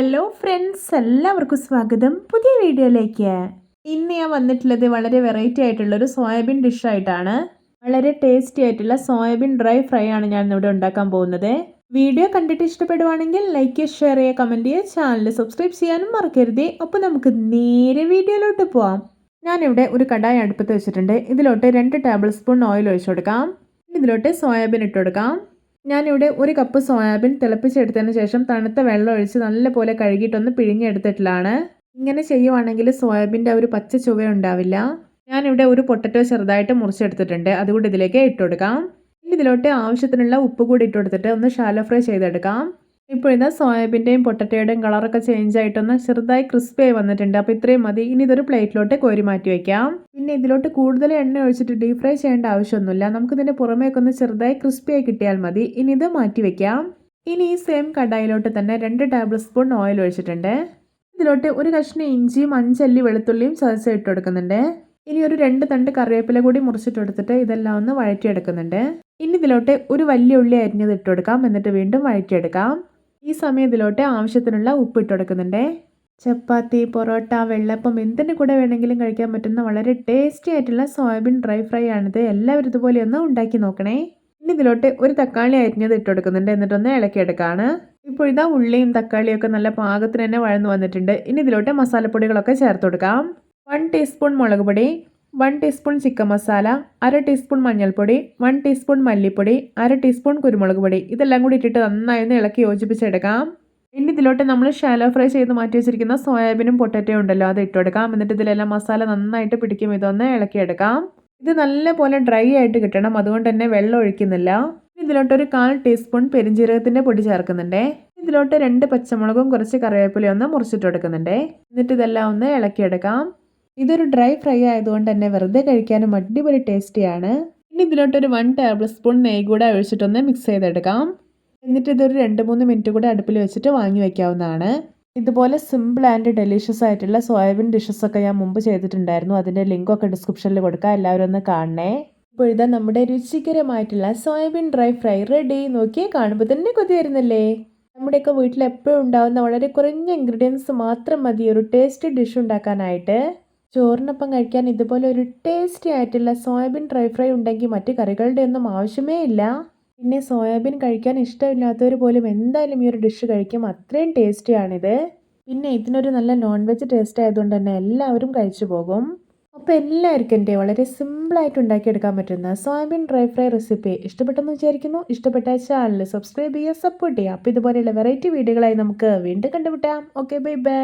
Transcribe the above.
Hello friends എല്ലാവർക്കും സ്വാഗതം. പുതിയ വീഡിയോയിലേക്ക്. ഇന്ന് ഞാൻ വന്നിട്ടുള്ളത് വളരെ വെറൈറ്റി ആയിട്ടുള്ള ഒരു സോയാബീൻ ഡിഷായിട്ടാണ് വളരെ ടേസ്റ്റി ആയിട്ടുള്ള സോയാബീൻ ഡ്രൈ ഫ്രൈ ആണ് ഞാൻ ഇവിടെ ഉണ്ടാക്കാൻ പോകുന്നത്. വീഡിയോ കണ്ടിട്ട് ഇഷ്ടപ്പെടുവാണെങ്കിൽ ലൈക്ക് ഷെയർ ചെയ്യുക കമന്റ് ചെയ്യുക ചാനൽ സബ്സ്ക്രൈബ് ചെയ്യാനും മറക്കരുത്. അപ്പോൾ നമുക്ക് നേരെ വീഡിയോയിലോട്ട് പോവാം. ഞാനിവിടെ ഒരു കടായി അടുപ്പത്ത് വെച്ചിട്ടുണ്ട്. ഇതിലോട്ട് രണ്ട് ടേബിൾ സ്പൂൺ ഓയിൽ ഒഴിച്ചു കൊടുക്കാം. ഇതിലോട്ട് സോയാബീൻ ഇട്ട് കൊടുക്കാം. ഞാനിവിടെ ഒരു കപ്പ് സോയാബീൻ തിളപ്പിച്ചെടുത്തതിന് ശേഷം തണുത്ത വെള്ളം ഒഴിച്ച് നല്ലപോലെ കഴുകിയിട്ടൊന്ന് പിഴിഞ്ഞെടുത്തിട്ടുള്ളതാണ് ഇങ്ങനെ ചെയ്യുവാണെങ്കിൽ സോയാബീന്റെ ഒരു പച്ച ചുവ ഉണ്ടാവില്ല. ഞാനിവിടെ ഒരു പൊട്ടറ്റോ ചെറുതായിട്ട് മുറിച്ചെടുത്തിട്ടുണ്ട്. അതുകൂടി ഇതിലേക്ക് ഇട്ടുകൊടുക്കാം. ഇതിലോട്ട് ആവശ്യത്തിനുള്ള ഉപ്പ് കൂടി ഇട്ടുകൊടുത്തിട്ട് ഒന്ന് ഷാലോ ഫ്രൈ ചെയ്തെടുക്കാം. ഇപ്പോൾ ഇതാ സോയാബീന്റെയും പൊട്ടറ്റോയുടെയും കളറൊക്കെ ചേഞ്ച് ആയിട്ടൊന്ന് ചെറുതായി ക്രിസ്പി ആയി വന്നിട്ടുണ്ട്. അപ്പോൾ ഇത്രയും മതി. ഇനി ഇതൊരു പ്ലേറ്റിലോട്ട് കോരി മാറ്റി വയ്ക്കാം പിന്നെ ഇതിലോട്ട് കൂടുതൽ എണ്ണ ഒഴിച്ചിട്ട് ഡീപ് ഫ്രൈ ചെയ്യേണ്ട ആവശ്യമൊന്നുമില്ല. നമുക്ക് ഇതിന്റെ പുറമേക്ക് ഒന്ന് ചെറുതായി ക്രിസ്പി ആയി കിട്ടിയാൽ മതി. ഇനി ഇത് മാറ്റി വയ്ക്കാം ഇനി ഈ സെയിം കടായിലോട്ട് തന്നെ രണ്ട് ടേബിൾ സ്പൂൺ ഓയിൽ ഒഴിച്ചിട്ടുണ്ട്. ഇതിലോട്ട് ഒരു കഷ്ണം ഇഞ്ചിയും അഞ്ചല്ലി വെളുത്തുള്ളിയും ചതച്ച് ഇട്ട് കൊടുക്കുന്നുണ്ട്. ഇനി ഒരു രണ്ട് തണ്ട് കറിവേപ്പില കൂടി മുറിച്ചിട്ട് എടുത്തിട്ട് ഇതെല്ലാം ഒന്ന് വഴറ്റിയെടുക്കുന്നുണ്ട്. ഇനി ഇതിലോട്ട് ഒരു വലിയ ഉള്ളി അരിഞ്ഞത് ഇട്ട് കൊടുക്കാം. എന്നിട്ട് വീണ്ടും വഴറ്റിയെടുക്കാം. ഈ സമയം ഇതിലോട്ട് ആവശ്യത്തിനുള്ള ഉപ്പ് ഇട്ട് കൊടുക്കുന്നുണ്ട്. ചപ്പാത്തി പൊറോട്ട വെള്ളപ്പം എന്തിന്റെ കൂടെ വേണമെങ്കിലും കഴിക്കാൻ പറ്റുന്ന വളരെ ടേസ്റ്റി ആയിട്ടുള്ള സോയാബീൻ ഡ്രൈ ഫ്രൈ ആണിത്. എല്ലാവരും ഇതുപോലെ ഒന്ന് ഉണ്ടാക്കി നോക്കണേ. ഇനി ഇതിലോട്ട് ഒരു തക്കാളി അരിഞ്ഞത് ഇട്ട് കൊടുക്കുന്നുണ്ട്. എന്നിട്ടൊന്ന് ഇളക്കിയെടുക്കാണ്. ഇപ്പോൾ ഇതാ ഉള്ളിയും തക്കാളിയും ഒക്കെ നല്ല പാകത്തിന് തന്നെ വഴന്നു വന്നിട്ടുണ്ട്. ഇനി ഇതിലോട്ട് മസാലപ്പൊടികളൊക്കെ ചേർത്ത് കൊടുക്കാം. വൺ ടീസ്പൂൺ മുളക് പൊടി വൺ ടീസ്പൂൺ ചിക്കൻ മസാല അര ടീസ്പൂൺ മഞ്ഞൾപ്പൊടി വൺ ടീസ്പൂൺ മല്ലിപ്പൊടി അര ടീസ്പൂൺ കുരുമുളക് പൊടി. ഇതെല്ലാം കൂടി ഇട്ടിട്ട് നന്നായി ഒന്ന് ഇളക്കി യോജിപ്പിച്ചെടുക്കാം. ഇനി ഇതിലോട്ട് നമ്മൾ ഷാലോ ഫ്രൈ ചെയ്ത് മാറ്റി വെച്ചിരിക്കുന്ന സോയാബീനും പൊട്ടറ്റോ ഉണ്ടല്ലോ അത് ഇട്ടെടുക്കാം എന്നിട്ട് ഇതിലെല്ലാം മസാല നന്നായിട്ട് പിടിക്കും. ഇതൊന്ന് ഇളക്കിയെടുക്കാം. ഇത് നല്ലപോലെ ഡ്രൈ ആയിട്ട് കിട്ടണം. അതുകൊണ്ട് തന്നെ വെള്ളം ഒഴിക്കുന്നില്ല. ഇതിലോട്ട് ഒരു കാൽ ടീസ്പൂൺ പെരിഞ്ജീരകത്തിന്റെ പൊടി ചേർക്കുന്നുണ്ട്. ഇതിലോട്ട് രണ്ട് പച്ചമുളകും കുറച്ച് കറിവേപ്പിലയും ഒന്ന് മുറിച്ചിട്ട് കൊടുക്കുന്നുണ്ട്. എന്നിട്ട് ഇതെല്ലാം ഒന്ന് ഇളക്കിയെടുക്കാം. ഇതൊരു ഡ്രൈ ഫ്രൈ ആയതുകൊണ്ട് തന്നെ വെറുതെ കഴിക്കാനും അടിപൊളി ടേസ്റ്റിയാണ് ഇനി ഇതിലോട്ടൊരു വൺ ടേബിൾ സ്പൂൺ നെയ്യ് കൂടെ ഒഴിച്ചിട്ടൊന്ന് മിക്സ് ചെയ്തെടുക്കാം. എന്നിട്ട് ഇതൊരു രണ്ട് മൂന്ന് മിനിറ്റ് കൂടെ അടുപ്പിൽ വെച്ചിട്ട് വാങ്ങി വയ്ക്കാവുന്നതാണ് ഇതുപോലെ സിമ്പിൾ ആൻഡ് ഡെലീഷ്യസ് ആയിട്ടുള്ള സോയാബീൻ ഡിഷസ് ഒക്കെ ഞാൻ മുമ്പ് ചെയ്തിട്ടുണ്ടായിരുന്നു. അതിന്റെ ലിങ്കൊക്കെ ഡിസ്ക്രിപ്ഷനിൽ കൊടുക്കാം. എല്ലാവരും ഒന്ന് കാണണേ. ഇപ്പോൾ ഇതാ നമ്മുടെ രുചികരമായിട്ടുള്ള സോയാബീൻ ഡ്രൈ ഫ്രൈ റെഡി നോക്കിയേ കാണുമ്പോൾ തന്നെ കൊതി വരുന്നില്ലേ? നമ്മുടെയൊക്കെ വീട്ടിൽ എപ്പോഴും ഉണ്ടാകുന്ന വളരെ കുറഞ്ഞ ഇൻഗ്രീഡിയൻസ് മാത്രം മതി. ഒരു ടേസ്റ്റി ഡിഷ് ഉണ്ടാക്കാനായിട്ട്. ചോറിനൊപ്പം കഴിക്കാൻ ഇതുപോലെ ഒരു ടേസ്റ്റി ആയിട്ടുള്ള സോയാബീൻ ഡ്രൈ ഫ്രൈ ഉണ്ടെങ്കിൽ മറ്റു കറികളുടെ ഒന്നും ആവശ്യമേ ഇല്ല. പിന്നെ സോയാബീൻ കഴിക്കാൻ ഇഷ്ടമില്ലാത്തവർ പോലും എന്തായാലും ഈ ഒരു ഡിഷ് കഴിക്കും. അത്രയും ടേസ്റ്റിയാണിത് പിന്നെ ഇതിനൊരു നല്ല നോൺ വെജ് ടേസ്റ്റ് ആയതുകൊണ്ട് തന്നെ എല്ലാവരും കഴിച്ചു പോകും. അപ്പോൾ എല്ലാവർക്കും എന്റെ വളരെ സിമ്പിളായിട്ട് ഉണ്ടാക്കിയെടുക്കാൻ പറ്റുന്ന സോയാബീൻ ഡ്രൈ ഫ്രൈ റെസിപ്പി ഇഷ്ടപ്പെട്ടെന്ന് വിചാരിക്കുന്നു. ഇഷ്ടപ്പെട്ട ചാനൽ സബ്സ്ക്രൈബ് ചെയ്യുക സപ്പോർട്ട് ചെയ്യുക. അപ്പോൾ ഇതുപോലെയുള്ള വെറൈറ്റി വീഡിയോകളായി നമുക്ക് വീണ്ടും കണ്ടുമുട്ടാം. Okay bye bye